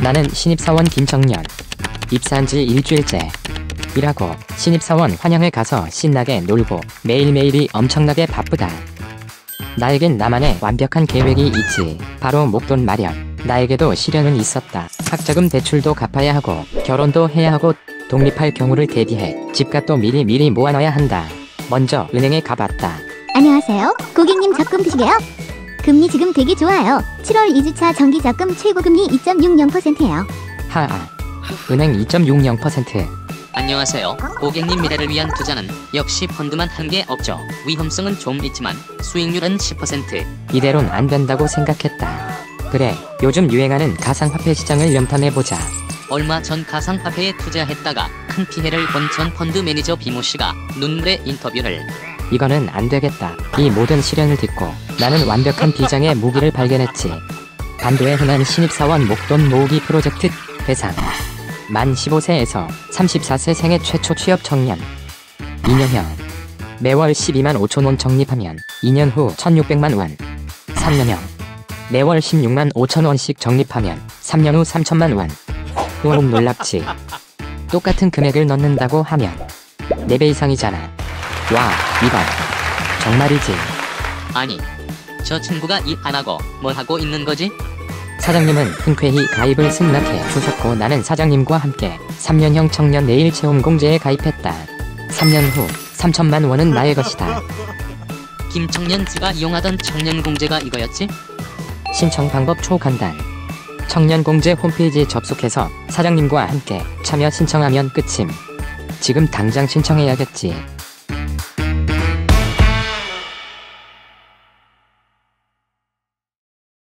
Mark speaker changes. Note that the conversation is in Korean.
Speaker 1: 나는 신입사원 김정년. 입사한 지 일주일째. 일하고 신입사원 환영회 가서 신나게 놀고 매일매일이 엄청나게 바쁘다. 나에겐 나만의 완벽한 계획이 있지. 바로 목돈 마련. 나에게도 시련은 있었다. 학자금 대출도 갚아야 하고 결혼도 해야 하고 독립할 경우를 대비해 집값도 미리 미리 모아놔야 한다. 먼저 은행에 가봤다.
Speaker 2: 안녕하세요. 고객님 적금 드시게요? 금리 지금 되게 좋아요. 7월 2주차 정기 적금 최고 금리 2.60%예요.
Speaker 1: 하아. 은행 2.60%.
Speaker 3: 안녕하세요. 고객님 미래를 위한 투자는 역시 펀드만 한 게 없죠. 위험성은 좀 있지만 수익률은 10%.
Speaker 1: 이대론 안 된다고 생각했다. 그래, 요즘 유행하는 가상화폐 시장을 염탐해보자.
Speaker 3: 얼마 전 가상화폐에 투자했다가 큰 피해를 본 전 펀드 매니저 비모 씨가 눈물의 인터뷰를
Speaker 1: 이거는 안 되겠다. 이 모든 시련을 딛고 나는 완벽한 비장의 무기를 발견했지. 반도의 흔한 신입사원 목돈 모으기 프로젝트 대상. 만 15세에서 34세 생애 최초 취업 청년. 2년형. 매월 12만 5천 원 적립하면 2년 후 1,600만 원. 3년형. 매월 16만 5천 원씩 적립하면 3년 후 3천만 원. 호흡 놀랍지. 똑같은 금액을 넣는다고 하면 4배 이상이잖아. 와, 이건 정말이지.
Speaker 3: 아니 저 친구가 일 안 하고 뭐 하고 있는 거지?
Speaker 1: 사장님은 흔쾌히 가입을 승낙해 주셨고 나는 사장님과 함께 3년형 청년 내일 체험 공제에 가입했다. 3년 후 3천만 원은 나의 것이다.
Speaker 3: 김청년 씨가 이용하던 청년 공제가 이거였지?
Speaker 1: 신청 방법 초간단. 청년 공제 홈페이지 접속해서 사장님과 함께 참여 신청하면 끝임. 지금 당장 신청해야겠지.